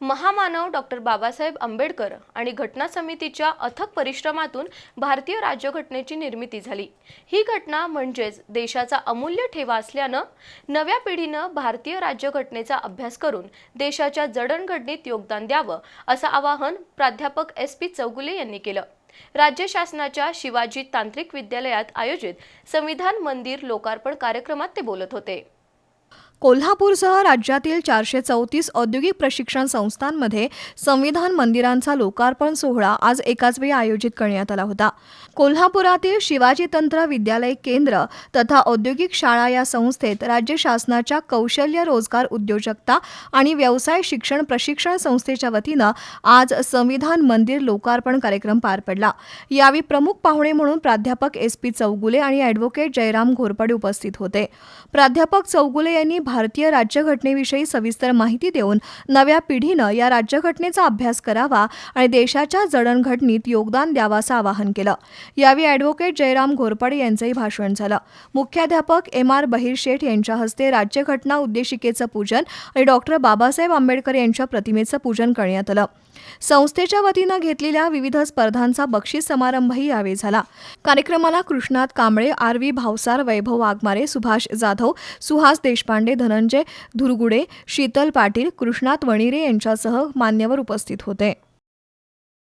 महामानव डॉक्टर बाबासाहेब आंबेडकर आणि घटना समितीच्या अथक परिश्रमातून भारतीय राज्यघटनेची निर्मिती झाली. ही घटना म्हणजेच देशाचा अमूल्य ठेवा असल्यानं नव्या पिढीनं भारतीय राज्यघटनेचा अभ्यास करून देशाच्या जडणघडणीत योगदान द्यावं असं आवाहन प्राध्यापक एस पी चौगुले यांनी केलं. राज्य शासनाच्या शिवाजी तांत्रिक विद्यालयात आयोजित संविधान मंदिर लोकार्पण कार्यक्रमात ते बोलत होते. कोल्हापूरसह राज्यातील चारशे चौतीस औद्योगिक प्रशिक्षण संस्थांमध्ये संविधान मंदिरांचा लोकार्पण सोहळा आज एकाच वेळी आयोजित करण्यात आला होता. कोल्हापुरातील शिवाजी तंत्र विद्यालय केंद्र तथा औद्योगिक शाळा या संस्थेत राज्य शासनाच्या कौशल्य रोजगार उद्योजकता आणि व्यवसाय शिक्षण प्रशिक्षण संस्थेच्या वतीनं आज संविधान मंदिर लोकार्पण कार्यक्रम पार पडला. यावेळी प्रमुख पाहुणे म्हणून प्राध्यापक एस पी चौगुले आणि ॲडव्होकेट जयराम घोरपडे उपस्थित होते. प्राध्यापक चौगुले यांनी भारतीय राज्यघटनेविषयी सविस्तर माहिती देऊन नव्या पिढीनं या राज्यघटनेचा अभ्यास करावा आणि देशाच्या जडणघटनीत योगदान द्यावं असं आवाहन केलं. यावेळी ॲडव्होकेट जयराम घोरपडे यांचंही भाषण झालं. मुख्याध्यापक एम आर बहिर शेठ यांच्या हस्ते राज्यघटना उद्देशिकेचं पूजन आणि डॉक्टर बाबासाहेब आंबेडकर यांच्या प्रतिमेचं पूजन करण्यात आलं. संस्थेच्या वतीनं घेतलेल्या विविध स्पर्धांचा बक्षीस समारंभही यावेळी झाला. कार्यक्रमाला कृष्णात कांबळे आर व्ही भावसार वैभव वाघमारे सुभाष जाधव सुहास देशपांडे धनंजय धुरगुडे शीतल पाटील कृष्णात वणिरे यांच्यासह मान्यवर उपस्थित होते.